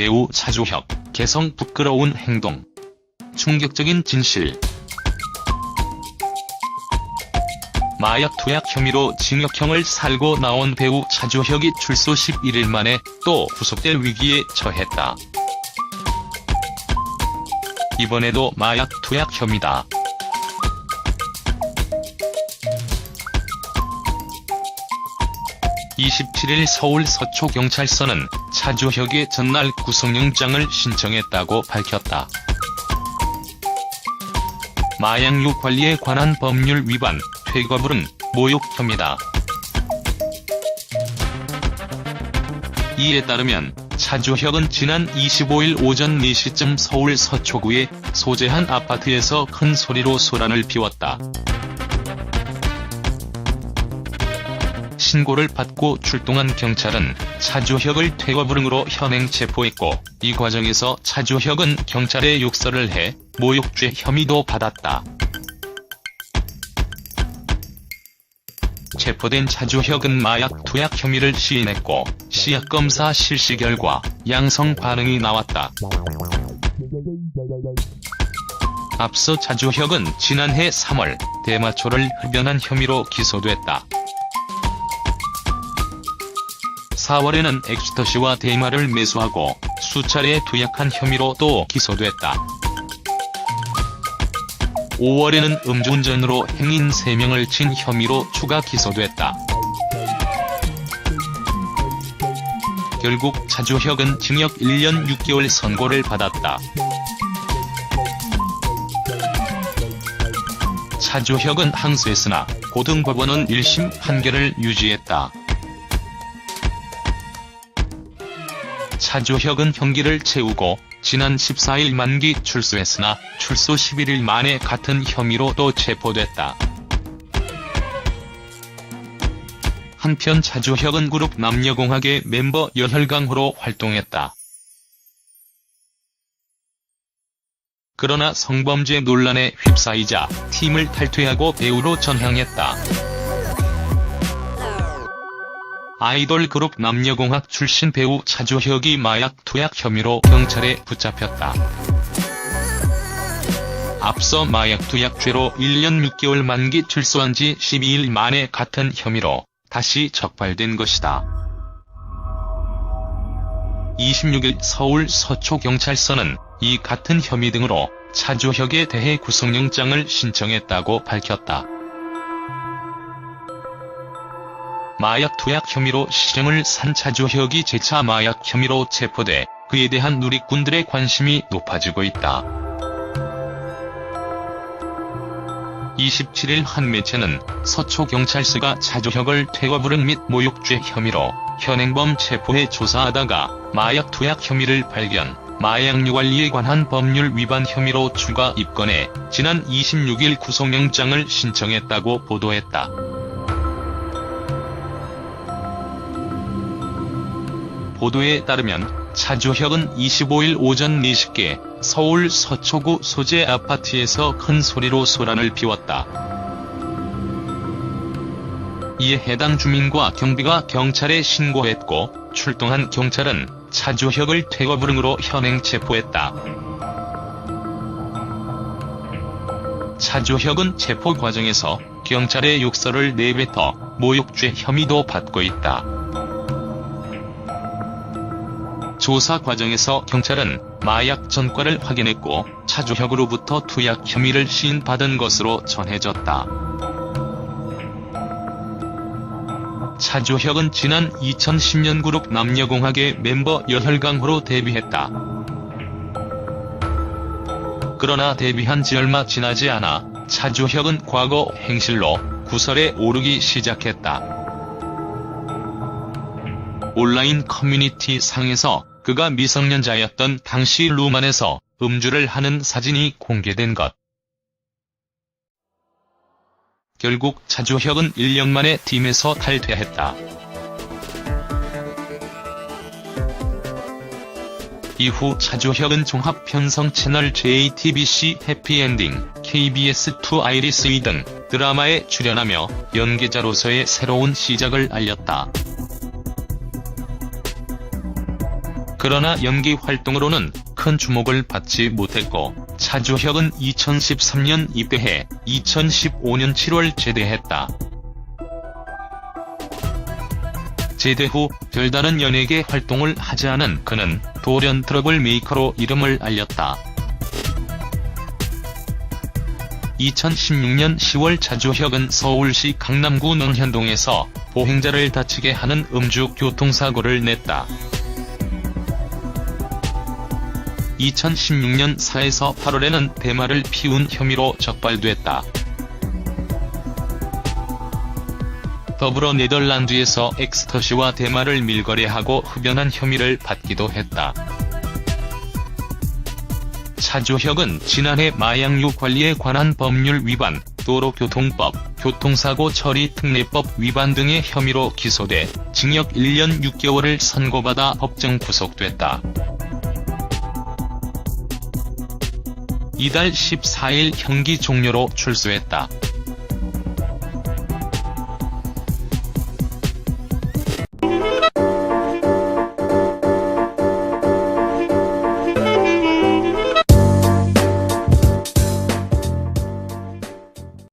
배우 차주혁, 개성 부끄러운 행동. 충격적인 진실. 마약 투약 혐의로 징역형을 살고 나온 배우 차주혁이 출소 11일 만에 또 구속될 위기에 처했다. 이번에도 마약 투약 혐의다. (27일) 서울 서초경찰서는 차주혁의 전날 구속영장을 신청했다고 밝혔다. 마약류 관리에 관한 법률 위반, 퇴거불응, 모욕 혐의다. 이에 따르면 차주혁은 지난 25일 오전 4시쯤 서울 서초구의 소재한 아파트에서 큰 소리로 소란을 피웠다. 신고를 받고 출동한 경찰은 차주혁을 퇴거불응으로 현행 체포했고 이 과정에서 차주혁은 경찰에 욕설을 해 모욕죄 혐의도 받았다. 체포된 차주혁은 마약 투약 혐의를 시인했고 시약검사 실시 결과 양성 반응이 나왔다. 앞서 차주혁은 지난해 3월 대마초를 흡연한 혐의로 기소됐다. 4월에는 엑스터시와 대마를 매수하고 수차례 투약한 혐의로 또 기소됐다. 5월에는 음주운전으로 행인 3명을 친 혐의로 추가 기소됐다. 결국 차주혁은 징역 1년 6개월 선고를 받았다. 차주혁은 항소했으나 고등법원은 1심 판결을 유지했다. 차주혁은 형기를 채우고 지난 14일 만기 출소했으나 출소 11일 만에 같은 혐의로 또 체포됐다. 한편 차주혁은 그룹 남녀공학의 멤버 열혈강호로 활동했다. 그러나 성범죄 논란에 휩싸이자 팀을 탈퇴하고 배우로 전향했다. 아이돌 그룹 남녀공학 출신 배우 차주혁이 마약 투약 혐의로 경찰에 붙잡혔다. 앞서 마약 투약죄로 1년 6개월 만기 출소한 지 12일 만에 같은 혐의로 다시 적발된 것이다. 26일 서울 서초경찰서는 이 같은 혐의 등으로 차주혁에 대해 구속영장을 신청했다고 밝혔다. 마약 투약 혐의로 시정을 산 차주혁이 재차 마약 혐의로 체포돼 그에 대한 누리꾼들의 관심이 높아지고 있다. 27일 한 매체는 서초경찰서가 차주혁을 퇴거불응 및 모욕죄 혐의로 현행범 체포해 조사하다가 마약 투약 혐의를 발견, 마약류 관리에 관한 법률 위반 혐의로 추가 입건해 지난 26일 구속영장을 신청했다고 보도했다. 보도에 따르면 차주혁은 25일 오전 4시께 서울 서초구 소재 아파트에서 큰 소리로 소란을 피웠다. 이에 해당 주민과 경비가 경찰에 신고했고 출동한 경찰은 차주혁을 퇴거불응으로 현행 체포했다. 차주혁은 체포 과정에서 경찰의 욕설을 내뱉어 모욕죄 혐의도 받고 있다. 조사 과정에서 경찰은 마약 전과를 확인했고 차주혁으로부터 투약 혐의를 시인받은 것으로 전해졌다. 차주혁은 지난 2010년 그룹 남녀공학의 멤버 열혈강호로 데뷔했다. 그러나 데뷔한 지 얼마 지나지 않아 차주혁은 과거 행실로 구설에 오르기 시작했다. 온라인 커뮤니티 상에서 그가 미성년자였던 당시 루만에서 음주를 하는 사진이 공개된 것. 결국 차주혁은 1년 만에 팀에서 탈퇴했다. 이후 차주혁은 종합 편성 채널 JTBC 해피엔딩, KBS2 아이리스 등 드라마에 출연하며 연기자로서의 새로운 시작을 알렸다. 그러나 연기 활동으로는 큰 주목을 받지 못했고 차주혁은 2013년 입대해 2015년 7월 제대했다. 제대 후 별다른 연예계 활동을 하지 않은 그는 돌연 트러블 메이커로 이름을 알렸다. 2016년 10월 차주혁은 서울시 강남구 능현동에서 보행자를 다치게 하는 음주 교통사고를 냈다. 2016년 4에서 8월에는 대마를 피운 혐의로 적발됐다. 더불어 네덜란드에서 엑스터시와 대마를 밀거래하고 흡연한 혐의를 받기도 했다. 차주혁은 지난해 마약류 관리에 관한 법률 위반, 도로교통법, 교통사고 처리 특례법 위반 등의 혐의로 기소돼 징역 1년 6개월을 선고받아 법정 구속됐다. 이달 14일 형기 종료로 출소했다.